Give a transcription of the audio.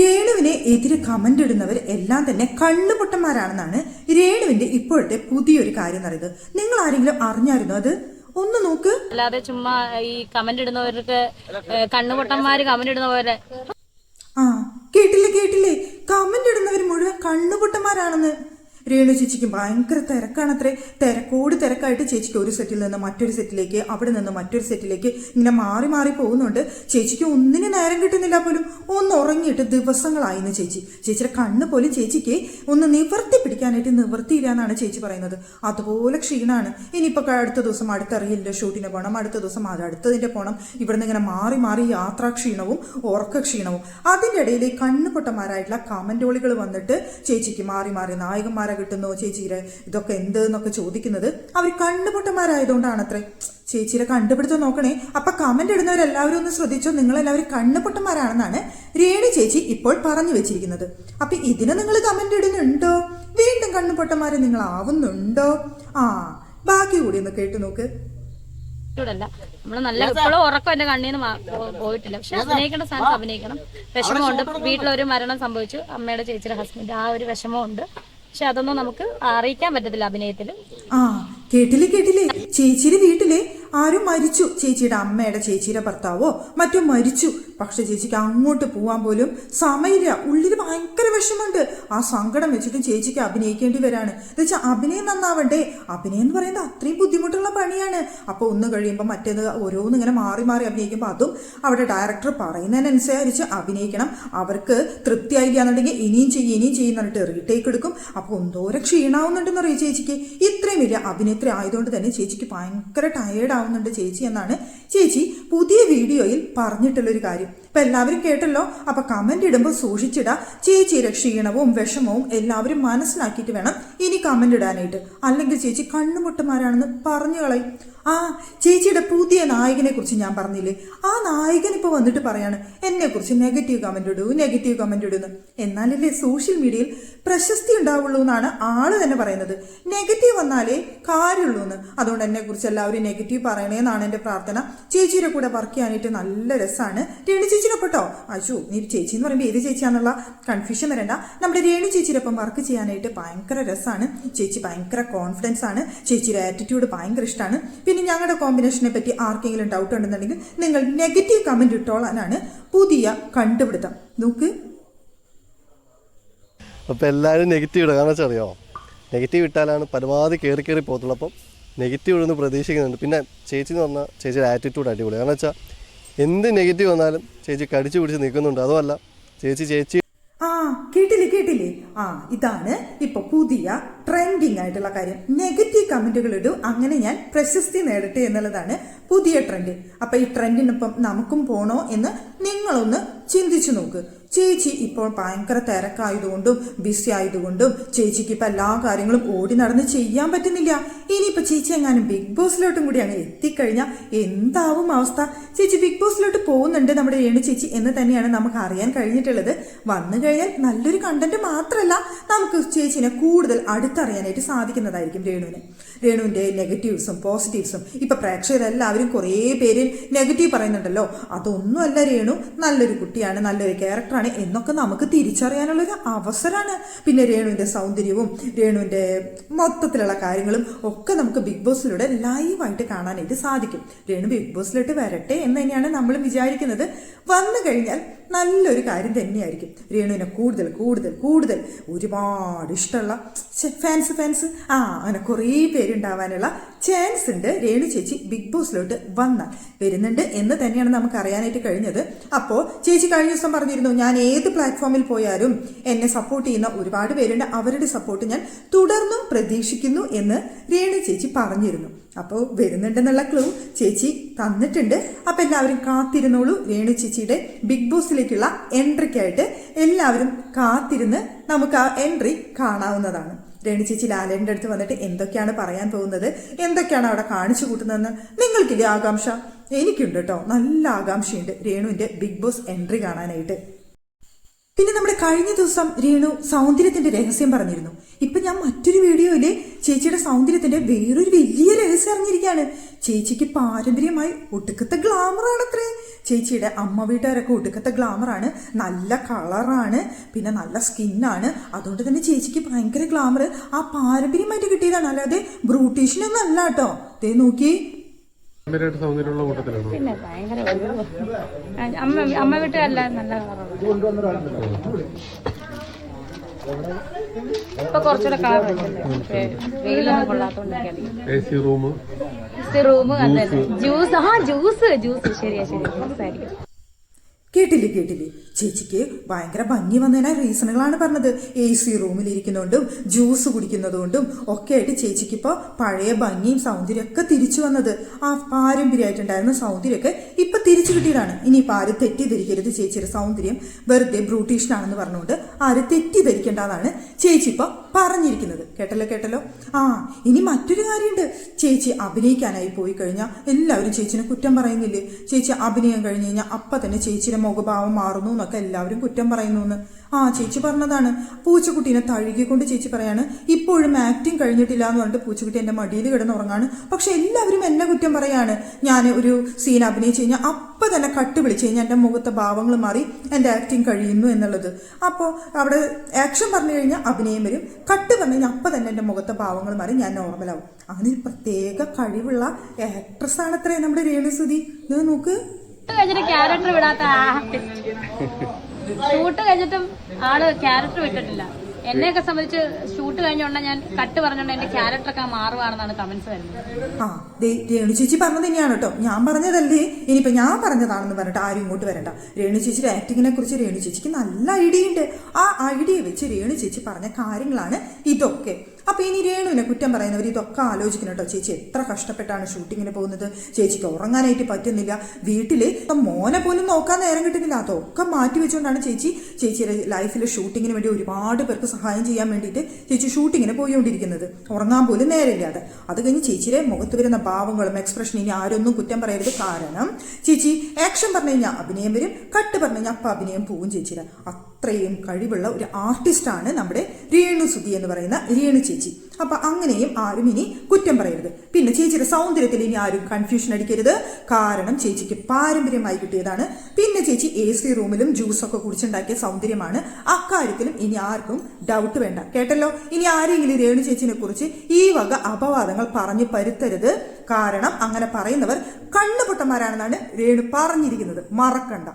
രേണുവിനെ എതിരെ കമന്റ് ഇടുന്നവർ എല്ലാം തന്നെ കള്ളുപൊട്ടന്മാരാണെന്നാണ് രേണുവിന്റെ ഇപ്പോഴത്തെ പുതിയൊരു കാര്യം എന്ന് പറയുന്നത്. നിങ്ങൾ ആരെങ്കിലും അറിഞ്ഞായിരുന്നോ അത്? ഒന്ന് നോക്ക്. അല്ലാതെ ചുമ്മാ ഈ കമന്റ് ഇടുന്നവർക്ക് കണ്ണുപൊട്ടന്മാര് കമന്റ് ഇടുന്ന പോലെ. ആ കേട്ടില്ലേ കേട്ടില്ലേ? കമന്റ് ഇടുന്നവർ മുഴുവൻ കണ്ണുപൊട്ടന്മാരാണെന്ന് രേണു ചേച്ചിക്ക് ഭയങ്കര തിരക്കാണത്രേ. തിരക്കോട് തിരക്കായിട്ട് ചേച്ചിക്ക് ഒരു സെറ്റിൽ നിന്ന് മറ്റൊരു സെറ്റിലേക്ക് അവിടെ നിന്ന് മറ്റൊരു സെറ്റിലേക്ക് ഇങ്ങനെ മാറി മാറി പോകുന്നുണ്ട്. ചേച്ചിക്ക് ഒന്നിനും നേരം കിട്ടുന്നില്ല പോലും. ഒന്ന് ഉറങ്ങിയിട്ട് ദിവസങ്ങളായിരുന്നു ചേച്ചി. ചേച്ചിയുടെ കണ്ണ് പോലും ചേച്ചിക്ക് ഒന്ന് നിവർത്തി പിടിക്കാനായിട്ട് നിവർത്തിയില്ല എന്നാണ് ചേച്ചി പറയുന്നത്. അതുപോലെ ക്ഷീണമാണ് ഇനിയിപ്പോൾ അടുത്ത ദിവസം അടുത്ത ഷൂട്ടിന് പോകണം അടുത്ത ദിവസം അത് അടുത്തതിന്റെ പോകണം ഇവിടുന്ന് ഇങ്ങനെ മാറി മാറി യാത്രാ ക്ഷീണവും ഉറക്ക ക്ഷീണവും അതിന്റെ ഇടയിൽ കണ്ണുപൊട്ടന്മാരായിട്ടുള്ള കമന്റോളികൾ വന്നിട്ട് ചേച്ചിക്ക് മാറി മാറി നായകന്മാരെ കിട്ടുന്നു? ചേച്ചിയുടെ ഇതൊക്കെ എന്ത് എന്നൊക്കെ ചോദിക്കുന്നത് അവർ കണ്ണുപൊട്ടന്മാരായതുകൊണ്ടാണ് അത്രേ ചേച്ചിയുടെ കണ്ടുപിടുത്തം നോക്കണേ അപ്പൊ കമന്റ് ഇടുന്നവരെല്ലാവരും ഒന്ന് ശ്രദ്ധിച്ചോ? നിങ്ങളെല്ലാവരും കണ്ണുപൊട്ടന്മാരാണെന്നാണ് രേണി ചേച്ചി ഇപ്പോൾ പറഞ്ഞു വെച്ചിരിക്കുന്നത്. അപ്പൊ ഇതിന് നിങ്ങൾ കമന്റ് ഇടുന്നുണ്ടോ? വീണ്ടും കണ്ണുപൊട്ടന്മാരെ നിങ്ങൾ ആവുന്നുണ്ടോ ആ ബാക്കി കൂടി ഒന്ന് കേട്ടു നോക്ക്. ല്ല നല്ല ഇപ്പോഴും ഉറക്കം എന്റെ കണ്ണീന്ന് പോയിട്ടില്ല. പക്ഷെ അഭിനയിക്കേണ്ട സ്ഥാനത്ത് അഭിനയിക്കണം. വിഷമമുണ്ട്. വീട്ടിലൊരു മരണം സംഭവിച്ചു. അമ്മയുടെ ചേച്ചിയുടെ ഹസ്ബൻഡ് ആ ഒരു വിഷമമുണ്ട്. പക്ഷെ അതൊന്നും നമുക്ക് അറിയിക്കാൻ പറ്റത്തില്ല അഭിനയത്തിൽ ആ കേട്ടില്ലേ കേട്ടില്ലേ? ചേച്ചിയുടെ വീട്ടിൽ ആരും മരിച്ചു. ചേച്ചിയുടെ അമ്മയുടെ ചേച്ചിയുടെ ഭർത്താവോ? മറ്റോ മരിച്ചു. പക്ഷെ ചേച്ചിക്ക് അങ്ങോട്ട് പോവാൻ പോലും സമയമില്ല ഉള്ളിൽ ഭയങ്കര വിഷമമുണ്ട്. ആ സങ്കടം വെച്ചിട്ട് ചേച്ചിക്ക് അഭിനയിക്കേണ്ടി വരാണ്. എന്നുവെച്ചാൽ അഭിനയം നന്നാവണ്ടേ? അഭിനയം എന്ന് പറയുന്നത് അത്രയും ബുദ്ധിമുട്ടുള്ള പണിയാണ്. അപ്പോൾ ഒന്ന് കഴിയുമ്പോൾ മറ്റേത് ഓരോന്ന് ഇങ്ങനെ മാറി മാറി അഭിനയിക്കുമ്പോൾ അതും അവിടെ ഡയറക്ടർ പറയുന്നതിനനുസരിച്ച് അഭിനയിക്കണം. അവർക്ക് തൃപ്തിയായില്ല എന്നുണ്ടെങ്കിൽ ഇനിയും ചെയ്യും ഇനിയും ചെയ്യും എന്നിട്ട് പറഞ്ഞിട്ട് റീടേക്ക് എടുക്കും. അപ്പോൾ എന്തോരം ക്ഷീണാവുന്നുണ്ടെന്ന് അറിയാം ചേച്ചിക്ക്? ഇത്രയും വലിയ അഭിനേത്രി ആയതുകൊണ്ട് തന്നെ ചേച്ചിക്ക് ഭയങ്കര ടയേർഡ് ആവുന്നുണ്ട് ചേച്ചി എന്നാണ് ചേച്ചി പുതിയ വീഡിയോയിൽ പറഞ്ഞിട്ടുള്ളൊരു കാര്യം. ഇപ്പൊ എല്ലാവരും കേട്ടല്ലോ? അപ്പൊ കമന്റ് ഇടുമ്പോൾ സൂക്ഷിച്ചിടാ. ചേച്ചിയുടെ ക്ഷീണവും വിഷമവും എല്ലാവരും മനസ്സിലാക്കിയിട്ട് വേണം ഇനി കമന്റ് ഇടാനായിട്ട്. അല്ലെങ്കിൽ ചേച്ചി കണ്ണുമുട്ടന്മാരാണെന്ന് പറഞ്ഞു കളയും. ആ ചേച്ചിയുടെ പുതിയ നായകനെ കുറിച്ച് ഞാൻ പറഞ്ഞില്ലേ? ആ നായകൻ ഇപ്പൊ വന്നിട്ട് പറയാണ് എന്നെ കുറിച്ച് നെഗറ്റീവ് കമന്റ് ഇടൂ നെഗറ്റീവ് കമന്റ് ഇടുന്നു. എന്നാലല്ലേ സോഷ്യൽ മീഡിയയിൽ പ്രശസ്തി ഉണ്ടാവുള്ളൂ എന്നാണ് ആൾ തന്നെ പറയുന്നത്. നെഗറ്റീവ് വന്നാലേ കാര്യമുള്ളൂ എന്ന് അതുകൊണ്ട് എന്നെ കുറിച്ച് എല്ലാവരും നെഗറ്റീവ് പറയണേന്നാണ് എന്റെ പ്രാർത്ഥന. ചേച്ചിയുടെ കൂടെ വർക്ക് ചെയ്യാനായിട്ട് നല്ല രസമാണ് രേണു ചേച്ചിനൊപ്പട്ടോ അശു നീ ചേച്ചി എന്ന് പറയുമ്പോൾ ഏത് ചേച്ചിയാന്നുള്ള കൺഫ്യൂഷൻ വരണ്ട. നമ്മുടെ രേണു ചേച്ചിയുടെ ഒപ്പം വർക്ക് ചെയ്യാനായിട്ട് ഭയങ്കര രസമാണ് ചേച്ചി ഭയങ്കര കോൺഫിഡൻസ് ആണ്. ചേച്ചിയുടെ ആറ്റിറ്റ്യൂഡ് ഭയങ്കര ഇഷ്ടമാണ് പിന്നെ ഞങ്ങളുടെ കോമ്പിനേഷനെ പറ്റി ആർക്കെങ്കിലും ഡൗട്ട് ഉണ്ടെന്നുണ്ടെങ്കിൽ നിങ്ങൾ നെഗറ്റീവ് കമന്റ് ഇട്ടോളാനാണ് പുതിയ കണ്ടുപിടുത്തം. നോക്ക്. അപ്പോൾ എല്ലാവരും നെഗറ്റീവ് ഇടുക. വെച്ചറിയോ? നെഗറ്റീവ് ഇട്ടാലാണ് പരമാവധി കയറി കയറി പോകത്തുള്ളൂ. അപ്പം നെഗറ്റീവ് ഇടുന്നു പ്രതീക്ഷിക്കുന്നുണ്ട്. പിന്നെ ചേച്ചി എന്ന് പറഞ്ഞാൽ ചേച്ചിയുടെ ആറ്റിറ്റ്യൂഡ് അടിപൊളി കാരണം വെച്ചാൽ എന്ത് നെഗറ്റീവ് വന്നാലും ചേച്ചി കടിച്ചു പിടിച്ച് നിൽക്കുന്നുണ്ട്. അതുമല്ല ചേച്ചി ചേച്ചി ആ കേട്ടില്ലേ കേട്ടില്ലേ? ആ ഇതാണ് ഇപ്പൊ പുതിയ ട്രെൻഡിങ് ആയിട്ടുള്ള കാര്യം. നെഗറ്റീവ് കമന്റുകൾ ഇടൂ അങ്ങനെ ഞാൻ പ്രശസ്തി നേടട്ടെ എന്നുള്ളതാണ് പുതിയ ട്രെൻഡ് അപ്പൊ ഈ ട്രെൻഡിനൊപ്പം നമുക്കും പോണോ എന്ന് നിങ്ങളൊന്ന് ചിന്തിച്ചു നോക്ക്. ചേച്ചി ഇപ്പോൾ ഭയങ്കര തിരക്കായതുകൊണ്ടും ബിസി ആയതുകൊണ്ടും ചേച്ചിക്ക് ഇപ്പൊ എല്ലാ കാര്യങ്ങളും ഓടി നടന്ന് ചെയ്യാൻ പറ്റുന്നില്ല. ഇനിയിപ്പോ ചേച്ചി എങ്ങാനും ബിഗ് ബോസിലോട്ടും കൂടി അങ്ങ് എത്തിക്കഴിഞ്ഞാൽ എന്താവും അവസ്ഥ? ചേച്ചി ബിഗ് ബോസിലോട്ട് പോകുന്നുണ്ട് നമ്മുടെ രേണു ചേച്ചി എന്ന് തന്നെയാണ് നമുക്ക് അറിയാൻ കഴിഞ്ഞിട്ടുള്ളത്. വന്നു കഴിഞ്ഞാൽ നല്ലൊരു കണ്ടന്റ് മാത്രമല്ല നമുക്ക് ചേച്ചിനെ കൂടുതൽ അടുത്തറിയാനായിട്ട് സാധിക്കുന്നതായിരിക്കും രേണുവിന്. രേണുവിന്റെ നെഗറ്റീവ്സും പോസിറ്റീവ്സും ഇപ്പൊ പ്രേക്ഷകരെല്ലാവരും കുറേ പേര് നെഗറ്റീവ് പറയുന്നുണ്ടല്ലോ. അതൊന്നുമല്ല രേണു നല്ലൊരു കുട്ടിയാണ് നല്ലൊരു ക്യാരക്ടറാണ് എന്നൊക്കെ നമുക്ക് തിരിച്ചറിയാനുള്ള ഒരു അവസരമാണ് പിന്നെ രേണുവിന്റെ സൗന്ദര്യവും രേണുവിന്റെ മൊത്തത്തിലുള്ള കാര്യങ്ങളും ഒക്കെ നമുക്ക് ബിഗ് ബോസിലൂടെ ലൈവായിട്ട് കാണാനായിട്ട് സാധിക്കും. രേണു ബിഗ് ബോസിലോട്ട് വരട്ടെ എന്ന് തന്നെയാണ് നമ്മൾ വിചാരിക്കുന്നത്. വന്നു കഴിഞ്ഞാൽ നല്ലൊരു കാര്യം തന്നെയായിരിക്കും. രേണുവിനെ കൂടുതൽ കൂടുതൽ കൂടുതൽ ഒരുപാട് ഇഷ്ടമുള്ള ഫാൻസ് ഫാൻസ് ആ അങ്ങനെ കുറേ പേരുണ്ടാവാനുള്ള ചാൻസ് ഉണ്ട് രേണു ചേച്ചി ബിഗ് ബോസിലോട്ട് വന്ന വരുന്നുണ്ട് എന്ന് തന്നെയാണ് നമുക്ക് അറിയാനായിട്ട് കഴിഞ്ഞത്. അപ്പോൾ ചേച്ചി കഴിഞ്ഞ ദിവസം പറഞ്ഞിരുന്നു ഞാൻ ഏത് പ്ലാറ്റ്ഫോമിൽ പോയാലും എന്നെ സപ്പോർട്ട് ചെയ്യുന്ന ഒരുപാട് പേരുണ്ട്. അവരുടെ സപ്പോർട്ട് ഞാൻ തുടർന്നും പ്രതീക്ഷിക്കുന്നു എന്ന് രേണു ചേച്ചി പറഞ്ഞിരുന്നു. അപ്പോൾ വരുന്നുണ്ടെന്നുള്ള ക്ലൂ ചേച്ചി തന്നിട്ടുണ്ട്. അപ്പോൾ എല്ലാവരും കാത്തിരുന്നോളൂ. രേണു ചേച്ചിയുടെ ബിഗ് ബോസിലേക്കുള്ള എൻട്രിക്കായിട്ട് എല്ലാവരും കാത്തിരുന്ന് നമുക്ക് ആ എൻട്രി കാണാവുന്നതാണ്. രേണു ചേച്ചി ലാലേന്റെ അടുത്ത് വന്നിട്ട് എന്തൊക്കെയാണ് പറയാൻ പോകുന്നത്? എന്തൊക്കെയാണ് അവിടെ കാണിച്ചു കൂട്ടുന്നതെന്ന് നിങ്ങൾക്കില്ലേ ആകാംക്ഷ? എനിക്കുണ്ട് കേട്ടോ. നല്ല ആകാംക്ഷയുണ്ട് രേണുവിന്റെ ബിഗ് ബോസ് എൻട്രി കാണാനായിട്ട്. പിന്നെ നമ്മുടെ കഴിഞ്ഞ ദിവസം രേണു സൗന്ദര്യത്തിന്റെ രഹസ്യം പറഞ്ഞിരുന്നു. ഇപ്പൊ ഞാൻ മറ്റൊരു വീഡിയോയിൽ ചേച്ചിയുടെ സൗന്ദര്യത്തിന്റെ വേറൊരു വലിയ രഹസ്യം അറിഞ്ഞിരിക്കുകയാണ്. ചേച്ചിക്ക് പാരമ്പര്യമായി ഒടുക്കത്തെ ഗ്ലാമറാണ് അത്രേ ചേച്ചിയുടെ അമ്മ വീട്ടുകാരൊക്കെ ഒടുക്കത്തെ ഗ്ലാമറാണ് നല്ല കളറാണ് പിന്നെ നല്ല സ്കിന്നാണ് അതുകൊണ്ട് തന്നെ ചേച്ചിക്ക് ഭയങ്കര ഗ്ലാമർ ആ പാരമ്പര്യമായിട്ട് കിട്ടിയതാണ്. അല്ലാതെ ബ്രൂട്ടീഷനൊന്നും അല്ല കേട്ടോ. ദേ നോക്കി. സൗന്ദര്യമുള്ള കൂട്ടത്തിലാണ്? പിന്നെ ഭയങ്കര അമ്മ അമ്മ വീട്ടുകാരല്ല നല്ല കളറുണ്ട് ഇപ്പൊ കുറച്ചുകൂടെ കളർ വെയിലൊന്നും റൂം ജ്യൂസ് ആ ജ്യൂസ് ജ്യൂസ് ശരിയാ ശരി ജ്യൂസ് ആയിരിക്കും. കേട്ടില്ലേ കേട്ടില്ലേ? ചേച്ചിക്ക് ഭയങ്കര ഭംഗി വന്നതിനാ റീസണുകളാണ് പറഞ്ഞത്. എ സി റൂമിൽ ഇരിക്കുന്നതുകൊണ്ടും ജ്യൂസ് കുടിക്കുന്നതുകൊണ്ടും ഒക്കെ ആയിട്ട് ചേച്ചിക്ക് ഇപ്പോൾ പഴയ ഭംഗിയും സൗന്ദര്യം ഒക്കെ തിരിച്ചു വന്നത്. ആ പാരമ്പര്യമായിട്ടുണ്ടായിരുന്ന സൗന്ദര്യമൊക്കെ ഇപ്പൊ തിരിച്ചു കിട്ടിയതാണ്. ഇനിയിപ്പോൾ ആരും തെറ്റിദ്ധരിക്കരുത് ചേച്ചിയുടെ സൗന്ദര്യം. വെറുതെ ബ്രൂട്ടീഷനാണെന്ന് പറഞ്ഞുകൊണ്ട് ആരും തെറ്റിദ്ധരിക്കേണ്ടതാണ് ചേച്ചി ഇപ്പൊ പറഞ്ഞിരിക്കുന്നത്. കേട്ടല്ലോ കേട്ടല്ലോ? ആ ഇനി മറ്റൊരു കാര്യമുണ്ട് ചേച്ചി അഭിനയിക്കാനായി പോയി കഴിഞ്ഞാൽ എല്ലാവരും ചേച്ചിനെ കുറ്റം പറയുന്നില്ലേ? ചേച്ചി അഭിനയം കഴിഞ്ഞ് കഴിഞ്ഞാൽ അപ്പം തന്നെ ചേച്ചിയുടെ മുഖഭാവം മാറുന്നു എന്നൊക്കെ എല്ലാവരും കുറ്റം പറയുന്നു എന്ന് ആ ചേച്ചി പറഞ്ഞതാണ്. പൂച്ചക്കുട്ടീനെ തഴുകിക്കൊണ്ട് ചേച്ചി പറയാണ് ഇപ്പോഴും ആക്ടിങ് കഴിഞ്ഞിട്ടില്ല എന്ന് പറഞ്ഞിട്ട് പൂച്ചക്കുട്ടി എന്റെ മടിയിൽ കിടന്നുറങ്ങാണ് പക്ഷെ എല്ലാവരും എന്നെ കുറ്റം പറയാണ്. ഞാൻ ഒരു സീൻ അഭിനയിച്ചു കഴിഞ്ഞാൽ അപ്പം തന്നെ കട്ട് വിളിച്ചു കഴിഞ്ഞാൽ എന്റെ മുഖത്തെ ഭാവങ്ങൾ മാറി എന്റെ ആക്ടിങ് കഴിയുന്നു എന്നുള്ളത്. അപ്പോൾ അവിടെ ആക്ഷൻ പറഞ്ഞു കഴിഞ്ഞാൽ അഭിനയം വരും. കട്ട് പറഞ്ഞു കഴിഞ്ഞാൽ അപ്പം തന്നെ എന്റെ മുഖത്തെ ഭാവങ്ങൾ മാറി ഞാൻ നോർമലാവും അങ്ങനെ ഒരു പ്രത്യേക കഴിവുള്ള ആക്ട്രസ് ആണത്രേ നമ്മുടെ രേണുസുതി. നോക്ക്. കഴിഞ്ഞിട്ട് ക്യാരക്ടർ വിടാത്ത ഷൂട്ട് കഴിഞ്ഞിട്ടും ആൾ ക്യാരക്ടർ വിട്ടിട്ടില്ല. എന്നെയൊക്കെ സംബന്ധിച്ച് ഷൂട്ട് കഴിഞ്ഞോണ്ട ഞാൻ കട്ട് പറഞ്ഞോണ്ട് എന്റെ ക്യാരക്ടറൊക്കെ മാറുവാണെന്നാണ് കമന്റ്സ് വരുന്നത്. ആ രേണു ചേച്ചി പറഞ്ഞത് തന്നെയാണ് കേട്ടോ. ഞാൻ പറഞ്ഞതല്ലേ? ഇനിയിപ്പോ ഞാൻ പറഞ്ഞതാണെന്ന് പറഞ്ഞിട്ട് ആരും ഇങ്ങോട്ട് വരണ്ട. രേണു ചേച്ചിയുടെ ആക്ടിങ്ങിനെ കുറിച്ച് രേണു ചേച്ചിക്ക് നല്ല ഐഡിയ ഉണ്ട്. ആ ഐഡിയ വെച്ച് രേണു ചേച്ചി പറഞ്ഞ കാര്യങ്ങളാണ് ഇതൊക്കെ. അപ്പൊ ഇനി രേണുവിനെ കുറ്റം പറയുന്നവർ ഇതൊക്കെ ആലോചിക്കണം കേട്ടോ ചേച്ചി എത്ര കഷ്ടപ്പെട്ടാണ് ഷൂട്ടിങ്ങിന് പോകുന്നത്? ചേച്ചിക്ക് ഉറങ്ങാനായിട്ട് പറ്റുന്നില്ല. വീട്ടിൽ മോനെ പോലും നോക്കാൻ നേരം കിട്ടുന്നില്ല. അതൊക്കെ മാറ്റി വെച്ചുകൊണ്ടാണ് ചേച്ചി ചേച്ചിയുടെ ലൈഫിൽ ഷൂട്ടിങ്ങിന് വേണ്ടി ഒരുപാട് പേർക്ക് സഹായം ചെയ്യാൻ വേണ്ടിയിട്ട് ചേച്ചി ഷൂട്ടിങ്ങിന് പോയിക്കൊണ്ടിരിക്കുന്നത്. ഉറങ്ങാൻ പോലും നേരമില്ലാതെ. അത് കഴിഞ്ഞ് ചേച്ചിയുടെ മുഖത്ത് വരുന്ന ഭാവങ്ങളും എക്സ്പ്രഷനും ഇനി ആരൊന്നും കുറ്റം പറയരുത്. കാരണം ചേച്ചി ആക്ഷൻ പറഞ്ഞു കഴിഞ്ഞാൽ അഭിനയം വരും കട്ട് പറഞ്ഞു കഴിഞ്ഞാൽ അപ്പം അഭിനയം പോവും ചേച്ചിയുടെ. അത്രയും കഴിവുള്ള ഒരു ആർട്ടിസ്റ്റാണ് നമ്മുടെ രേണു സുധി എന്ന് പറയുന്ന രേണു ചേച്ചി. അപ്പൊ അങ്ങനെയും ആരും ഇനി കുറ്റം പറയരുത്. പിന്നെ ചേച്ചിയുടെ സൗന്ദര്യത്തിൽ ഇനി ആരും കൺഫ്യൂഷൻ അടിക്കരുത്. കാരണം ചേച്ചിക്ക് പാരമ്പര്യമായി കിട്ടിയതാണ്. പിന്നെ ചേച്ചി എ സി റൂമിലും ജ്യൂസൊക്കെ കുടിച്ചുണ്ടാക്കിയ സൗന്ദര്യമാണ്. അക്കാര്യത്തിലും ഇനി ആർക്കും ഡൗട്ട് വേണ്ട. കേട്ടല്ലോ? ഇനി ആരെങ്കിലും രേണു ചേച്ചിനെ കുറിച്ച് ഈ വക അപവാദങ്ങൾ പറഞ്ഞു പരുത്തരുത്. കാരണം അങ്ങനെ പറയുന്നവർ കണ്ണുപൊട്ടന്മാരാണെന്നാണ് രേണു പറഞ്ഞിരിക്കുന്നത്. മറക്കണ്ട.